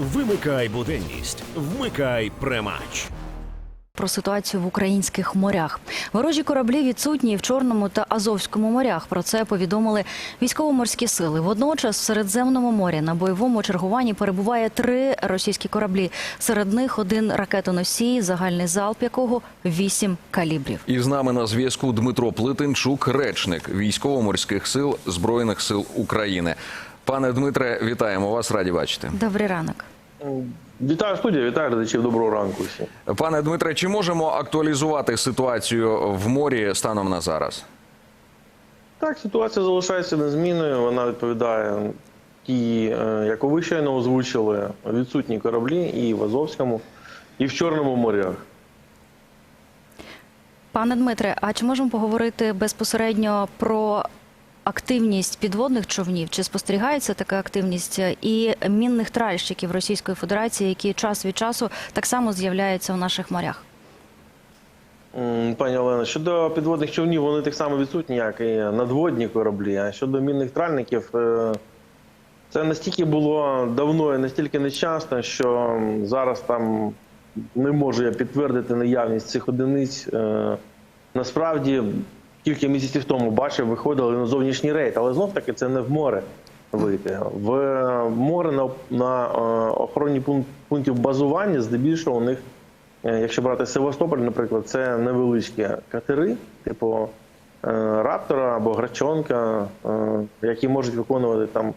Вимикай буденність, вмикай премач. Про ситуацію в українських морях. Ворожі кораблі відсутні в Чорному та Азовському морях. Про це повідомили військово-морські сили. Водночас в Середземному морі на бойовому чергуванні перебуває три російські кораблі. Серед них один ракетоносій, загальний залп якого вісім калібрів. І з нами на зв'язку Дмитро Плетенчук, речник військово-морських сил Збройних сил України. Пане Дмитре, вітаємо вас, раді бачити. Добрий ранок. Вітаю студія, вітаю глядачів. Доброго ранку всім. Пане Дмитре, чи можемо актуалізувати ситуацію в морі станом на зараз? Так, ситуація залишається незмінною. Вона відповідає тій, е, яку ви щойно озвучили, відсутні кораблі і в Азовському, і в Чорному морях. Пане Дмитре, а чи можемо поговорити безпосередньо про активність підводних човнів? Чи спостерігається така активність і мінних тральщиків Російської Федерації, які час від часу так само з'являються в наших морях? Пані Олена, щодо підводних човнів, вони так само відсутні, як і надводні кораблі. А щодо мінних тральників, е, це настільки було давно і настільки нечасно, що зараз там не можу я підтвердити наявність цих одиниць. Е, Насправді, кілька місяців тому бачив, виходили на зовнішній рейд, але знов таки це не в море вийти. В море на, на е, охоронні пунк- пунктів базування, здебільшого у них Е, Якщо брати Севастополь, наприклад, це невеличкі катери, типу е, Раптора або Грачонка, е, які можуть виконувати там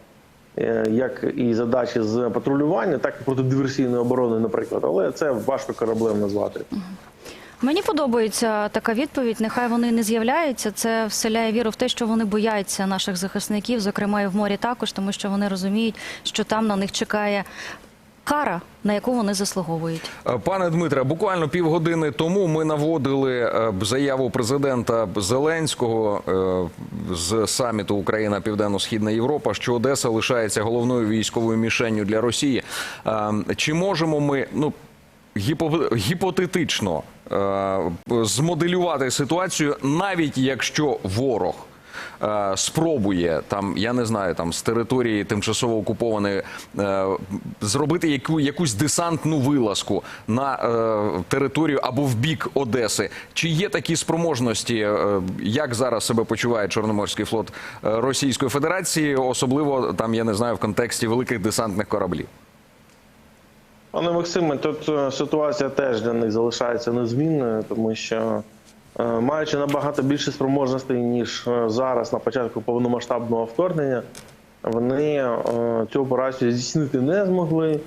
е, як і задачі з патрулювання, так і протидиверсійної оборони, наприклад. Але це важко кораблем назвати. Мені подобається така відповідь. Нехай вони не з'являються. Це вселяє віру в те, що вони бояться наших захисників, зокрема і в морі також, тому що вони розуміють, що там на них чекає кара, на яку вони заслуговують. Е, Пане Дмитре, буквально півгодини тому ми наводили е, заяву президента Зеленського е, з саміту Україна Південно-Східна Європа, що Одеса лишається головною військовою мішенню для Росії. Е, Чи можемо ми ну гіпо- гіпотетично змоделювати ситуацію, навіть якщо ворог? е, Спробує там, я не знаю, там з території тимчасово окупованої е, зробити яку, якусь десантну вилазку на е, територію або в бік Одеси. Чи є такі спроможності, е, як зараз себе почуває Чорноморський флот е, Російської Федерації, особливо там, я не знаю, в контексті великих десантних кораблів? Пане Максиме, тут е, ситуація теж для них залишається незмінною, тому що е, маючи набагато більше спроможностей, ніж е, зараз на початку повномасштабного вторгнення, вони цю операцію здійснити не змогли.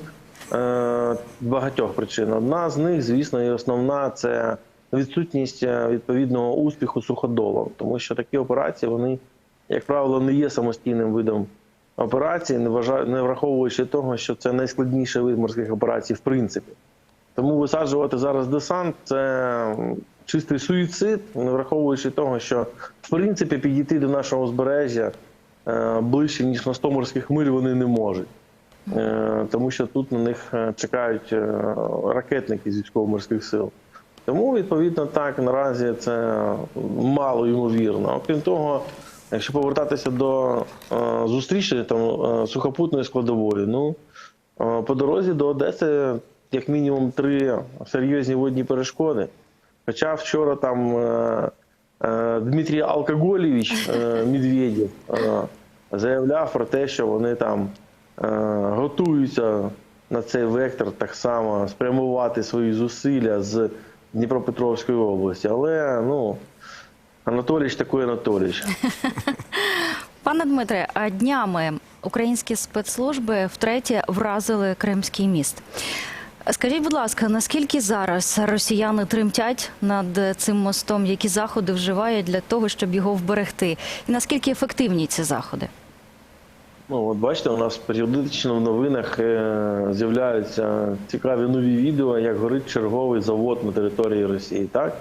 З Багатьох причин. Одна з них, звісно, і основна це відсутність відповідного успіху суходолом, тому що такі операції вони, як правило, не є самостійним видом операції, не враховуючи того, що це найскладніший вид морських операцій в принципі. Тому висаджувати зараз десант це чистий суїцид, не враховуючи того, що в принципі підійти до нашого узбережжя е, ближче ніж на 100 морських миль вони не можуть. Е, Тому що тут на них е, чекають ракетники з військово-морських сил. Тому, відповідно, так наразі це мало ймовірно. Окрім того, якщо повертатися до е, зустрічі там е, сухопутної складової, ну е, по дорозі до Одеси як мінімум три серйозні водні перешкоди. Хоча вчора там е, е, Дмитрій Алкоголєвич е, Медведєв е, заявляв про те, що вони там е, готуються на цей вектор так само спрямувати свої зусилля з Дніпропетровської області. Але ну Анатолійович такий Анатолійович. Пане Дмитре, а днями українські спецслужби втретє вразили Кримський міст. Скажіть, будь ласка, наскільки зараз росіяни тремтять над цим мостом? Які заходи вживають для того, щоб його вберегти? І наскільки ефективні ці заходи? Ну, от бачите, у нас періодично в новинах е, з'являються цікаві нові відео, як горить черговий завод на території Росії. Так?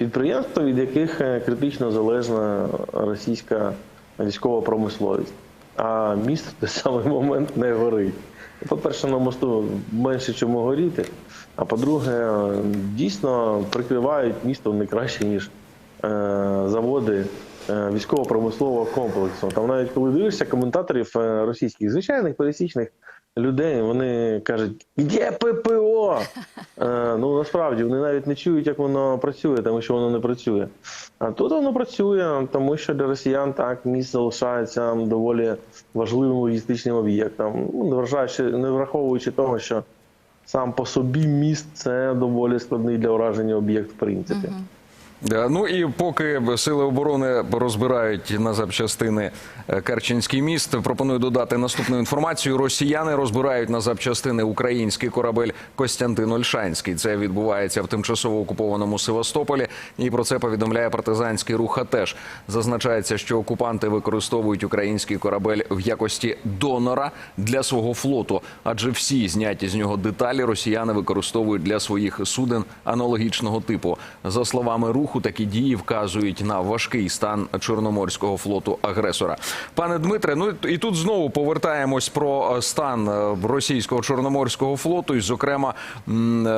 Підприємства, від яких е, критично залежна російська військова промисловість. А місто в той самий момент не горить. По-перше, на мосту менше чому горіти, а по-друге, дійсно прикривають місто не краще, ніж е, заводи е, військово-промислового комплексу. Там навіть коли дивишся коментаторів російських, звичайних пересічних людей. Вони кажуть, є ППО. Е, ну насправді вони навіть не чують, як воно працює, тому що воно не працює. А тут воно працює, тому що для росіян так міст залишається доволі важливим логістичним об'єктом. Ну, не враховуючи того, що сам по собі міст це доволі складний для ураження об'єкт, в принципі. Е, Ну і поки сили оборони розбирають на запчастини е, Керченський міст, пропоную додати наступну інформацію. Росіяни розбирають на запчастини український корабель Костянтин Ольшанський. Це відбувається в тимчасово окупованому Севастополі. І про це повідомляє партизанський рух. АТЕШ. зазначається, що окупанти використовують український корабель в якості донора для свого флоту, адже всі зняті з нього деталі росіяни використовують для своїх суден аналогічного типу. За словами руху, такі дії вказують на важкий стан чорноморського флоту агресора. Пане Дмитре, ну і тут знову повертаємось про е, стан е, російського чорноморського флоту, і зокрема, е,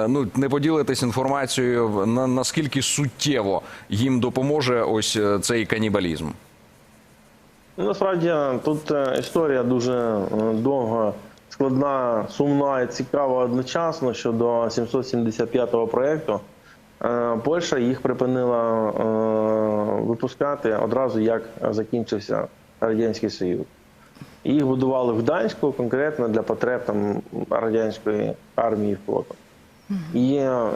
ну не поділитись інформацією на наскільки суттєво їм допоможе ось цей канібалізм. Ну, Насправді тут історія дуже довга, складна, сумна і цікава одночасно щодо 775-го проєкту. Е, Польща їх припинила е, випускати одразу, як закінчився Радянський Союз. Їх будували в Гданську конкретно для потреб там, радянської армії флоту. І е,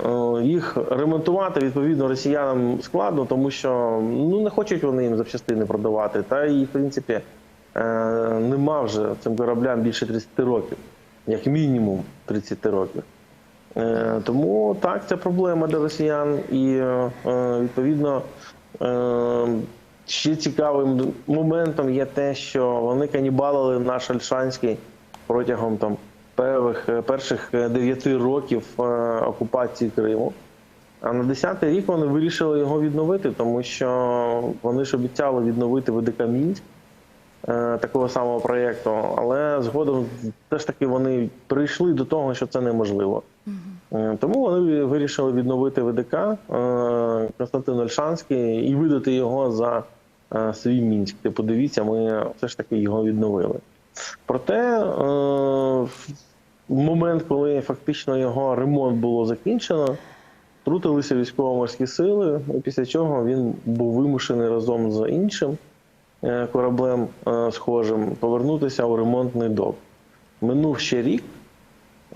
їх ремонтувати відповідно росіянам складно, тому що ну не хочуть вони їм запчастини продавати. Та і в принципі е, нема вже цим кораблям більше 30 років, як мінімум 30 років. Е, Тому так, це проблема для росіян, і е, е, відповідно ще цікавим моментом є те, що вони канібалили наш Альшанський протягом там перших, перших 9 років окупації Криму. А на 10-й рік вони вирішили його відновити, тому що вони ж обіцяли відновити ВДК Мінськ е, такого самого проєкту, але згодом все ж таки вони прийшли до того, що це неможливо. Е, Тому вони вирішили відновити ВДК е, Константин Ольшанський і видати його за е, свій мінськ. Типу, дивіться, ми все ж таки його відновили. Проте в момент, коли фактично його ремонт було закінчено, втрутилися військово-морські сили, після чого він був вимушений разом з іншим кораблем схожим повернутися у ремонтний док. Минув ще рік,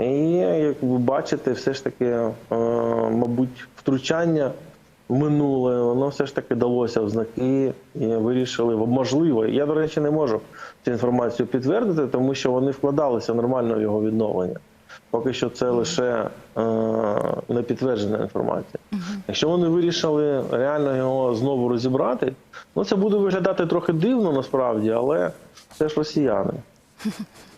і як ви бачите, все ж таки, е, мабуть, втручання в минуле, воно все ж таки далося в знаки і вирішили, можливо. Я, до речі, не можу цю інформацію підтвердити, тому що вони вкладалися нормально в його відновлення. Поки що це лише е, не підтверджена інформація. Якщо вони вирішили реально його знову розібрати, ну це буде виглядати трохи дивно насправді, але це ж росіяни.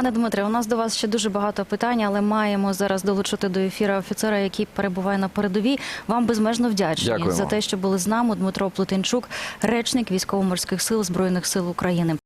Пане Дмитре, у нас до вас ще дуже багато питань, але маємо зараз долучити до ефіру офіцера, який перебуває на передовій. Вам безмежно вдячні Дякуємо. за те, що були з нами. Дмитро Плетенчук, речник військово-морських сил збройних сил України.